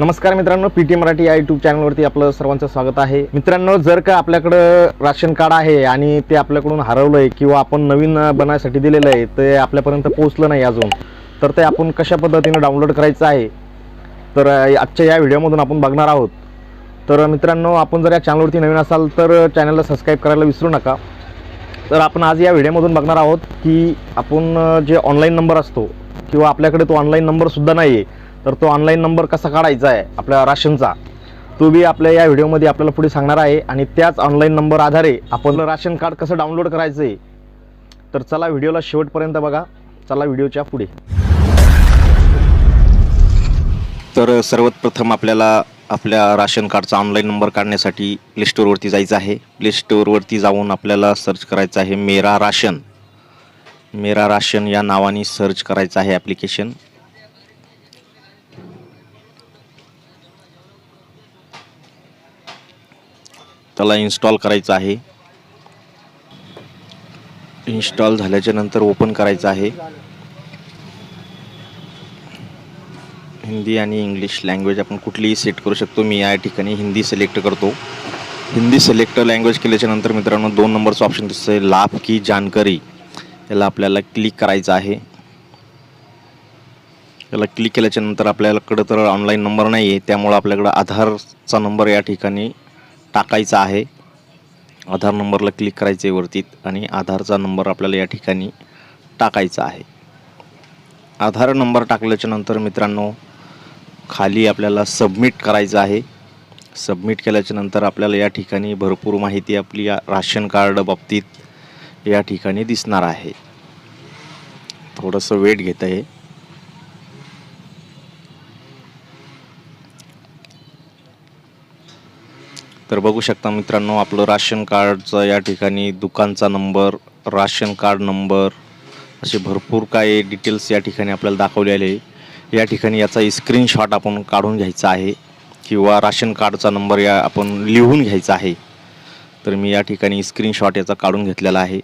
नमस्कार मित्रांनो P T Marathi या युट्यूब चॅनलवरती आपलं सर्वांचं स्वागत आहे. मित्रांनो जर का आपल्याकडं राशन कार्ड आहे आणि ते आपल्याकडून हरवलं आहे किंवा आपण नवीन बनायसाठी दिलेलं आहे ते आपल्यापर्यंत पोहोचलं नाही अजून तर ते आपण कशा पद्धतीनं डाउनलोड करायचं आहे तर आजच्या या व्हिडिओमधून आपण बघणार आहोत. तर मित्रांनो आपण जर या चॅनलवरती नवीन असाल तर चॅनलला सबस्क्राईब करायला विसरू नका. तर आपण आज या व्हिडिओमधून बघणार आहोत की आपण जे ऑनलाईन नंबर असतो किंवा आपल्याकडे तो ऑनलाईन नंबरसुद्धा नाही आहे तर तो ऑनलाईन नंबर कसा काढायचा आहे आपल्या राशनचा तो बी आपल्या या व्हिडिओमध्ये आपल्याला पुढे सांगणार आहे. आणि त्याच ऑनलाईन नंबर आधारे आपण राशन कार्ड कसं डाउनलोड करायचं आहे तर चला व्हिडिओला शेवटपर्यंत बघा. चला व्हिडिओच्या पुढे. तर सर्वात प्रथम आपल्याला आपल्या राशन कार्डचा ऑनलाईन नंबर काढण्यासाठी प्ले स्टोअरवरती जायचं आहे. प्ले स्टोअरवरती जाऊन आपल्याला सर्च करायचं आहे मेरा राशन. मेरा राशन या नावाने सर्च करायचं आहे ॲप्लिकेशन त्याला इन्स्टॉल करायचं आहे. इन्स्टॉल झाल्याच्यानंतर ओपन करायचं आहे. हिंदी आणि इंग्लिश लँग्वेज आपण कुठलीही सेट करू शकतो. मी या ठिकाणी हिंदी सिलेक्ट करतो. हिंदी सिलेक्ट लँग्वेज केल्याच्यानंतर मित्रांनो दोन नंबरचं ऑप्शन दिसतं लाभ की जानकारी. याला आपल्याला क्लिक करायचं आहे. याला क्लिक केल्याच्यानंतर आपल्याकडं तर ऑनलाईन नंबर नाही आहे त्यामुळं आपल्याकडं आधारचा नंबर या ठिकाणी टाकायचा आहे. आधार नंबरला क्लिक करायचं आहे वरती आणि आधारचा नंबर आपल्याला या ठिकाणी टाकायचा आहे. आधार नंबर टाकल्याच्या नंतर मित्रांनो खाली आपल्याला सबमिट करायचं आहे. सबमिट केल्याच्यानंतर आपल्याला या ठिकाणी भरपूर माहिती आपली राशन कार्ड बाबतीत या ठिकाणी दिसणार आहे. थोडंसं वेट घेतं आहे तर बघू शकता मित्रांनो आपलं राशन कार्डचं या ठिकाणी दुकानचा नंबर राशन कार्ड नंबर असे भरपूर काही डिटेल्स या ठिकाणी आपल्याला दाखवले आले या ठिकाणी याचा स्क्रीनशॉट आपण काढून घ्यायचा आहे किंवा राशन कार्डचा नंबर या आपण लिहून घ्यायचा आहे. तर मी या ठिकाणी स्क्रीनशॉट याचा काढून घेतलेला आहे.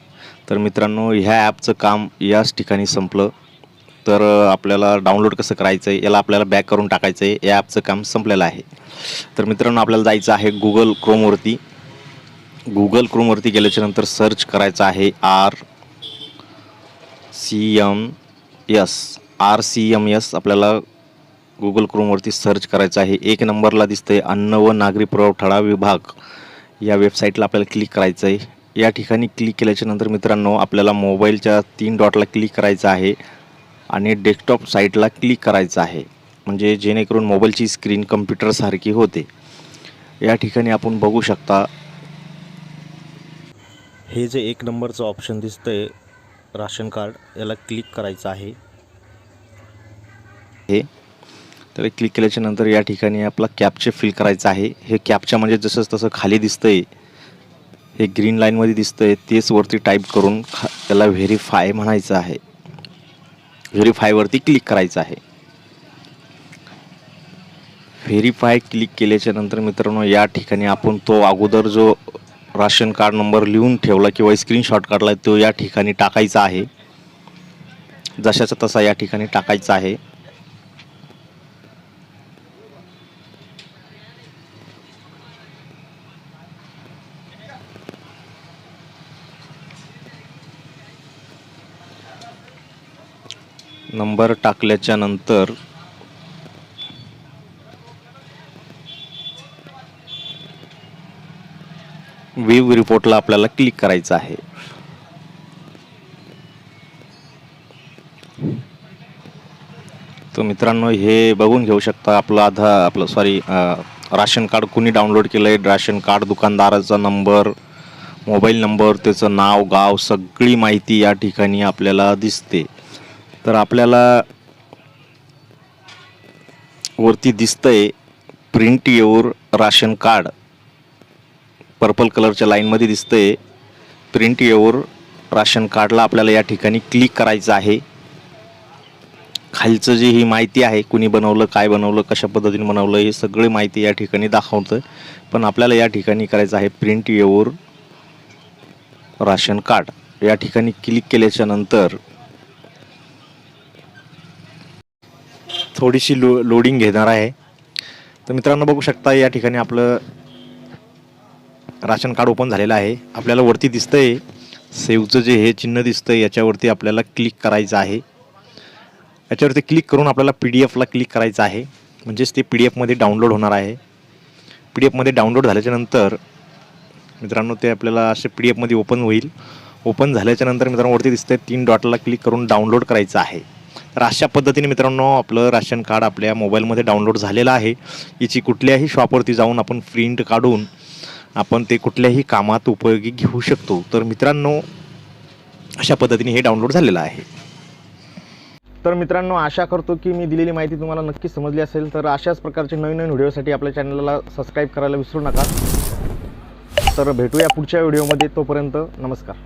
तर मित्रांनो ह्या ॲपचं काम याच ठिकाणी संपलं. तर आपल्याला डाउनलोड कसं करायचं आहे याला आपल्याला बॅक करून टाकायचं आहे या ॲपचं काम संपलेलं आहे. तर मित्रांनो आपल्याला जायचं आहे गुगल क्रोमवरती गुगल क्रोमवरती गेल्याच्यानंतर सर्च करायचं आहे R C M S R C M S आपल्याला गुगल क्रोमवरती सर्च करायचं आहे. एक नंबरला दिसतं आहे अन्न व नागरी पुरवठा विभाग. या वेबसाईटला आपल्याला क्लिक करायचं आहे या ठिकाणी क्लिक केल्याच्यानंतर मित्रांनो आपल्याला मोबाईलच्या तीन डॉटला क्लिक करायचं आहे. आणि डेस्कटॉप साईटला क्लिक करायचं आहे. म्हणजे जेणेकरून मोबाईलची स्क्रीन कम्प्युटरसारखी होते. या ठिकाणी आपण बघू शकता. हे जे एक नंबरचं ऑप्शन दिसतं आहे राशन कार्ड याला क्लिक करायचं आहे. हे. तर क्लिक केल्याच्यानंतर या ठिकाणी आपला कॅपचे फिल करायचं आहे. हे कॅपच्या म्हणजे जसंच तसं खाली दिसतं आहे हे ग्रीन लाईनमध्ये दिसतं आहे तेच वरती टाईप करून खा त्याला व्हेरीफाय म्हणायचं आहे. व्हेरीफायवरती क्लिक करायचं आहे. व्हेरीफाय क्लिक केल्याच्यानंतर मित्रांनो या ठिकाणी आपण तो अगोदर जो राशन कार्ड नंबर लिहून ठेवला किंवा स्क्रीनशॉट काढला तो या ठिकाणी टाकायचा आहे. जशाचा तसा या ठिकाणी टाकायचा आहे. नंबर टाकल्याच्या नंतर वीव रिपोर्टला आपल्याला क्लिक करायचं आहे. तर मित्रांनो हे बघून घेऊ शकता आपलं आधा आपलं सॉरी राशन कार्ड कुणी डाउनलोड केलं आहे राशन कार्ड दुकानदाराचा नंबर मोबाईल नंबर त्याचं नाव गाव सगळी माहिती या ठिकाणी आपल्याला दिसते. तर आपल्याला वरती दिसतंय प्रिंट येऊर राशन कार्ड पर्पल कलरच्या लाईनमध्ये दिसतंय प्रिंट येऊर राशन कार्डला आपल्याला या ठिकाणी क्लिक करायचं आहे. खालचं जे ही माहिती आहे कुणी बनवलं काय बनवलं कशा पद्धतीने बनवलं हे सगळी माहिती या ठिकाणी दाखवतं पण आपल्याला या ठिकाणी करायचं आहे प्रिंट येऊर राशन कार्ड या ठिकाणी क्लिक केल्याच्यानंतर थोडीशी लो लोडिंग घेणार आहे. तर मित्रांनो बघू शकता या ठिकाणी आपलं राशन कार्ड ओपन झालेलं आहे. आपल्याला वरती दिसतंय. सेवचं जे हे चिन्ह दिसतंय याच्यावरती आपल्याला क्लिक करायचं आहे. याच्यावरती क्लिक करून आपल्याला पी डी एफला क्लिक करायचं आहे. म्हणजेच ते पी डी एफमध्ये डाउनलोड होणार आहे. पी डी एफमध्ये डाउनलोड झाल्याच्यानंतर मित्रांनो ते आपल्याला असे पी डी एफमध्ये ओपन होईल ओपन झाल्याच्यानंतर मित्रांनो वरती दिसतंय तीन डॉटला क्लिक करून डाउनलोड करायचं आहे. अशा पद्धतीने मित्रांनो आपलं राशन कार्ड आपल्या मोबाईलमध्ये डाउनलोड झालेलं आहे. याची कुठल्याही शॉपवरती जाऊन आपण प्रिंट काढून आपण ते कुठल्याही कामात उपयोगी घेऊ शकतो. तर मित्रांनो अशा पद्धतीने हे डाउनलोड झालेलं आहे. तर मित्रांनो आशा करतो की मी दिलेली माहिती तुम्हाला नक्की समजली असेल. तर अशाच प्रकारचे नवीन नवीन व्हिडिओसाठी आपल्या चॅनलला सबस्क्राईब करायला विसरू नका. तर भेटूया पुढच्या व्हिडिओमध्ये तोपर्यंत नमस्कार.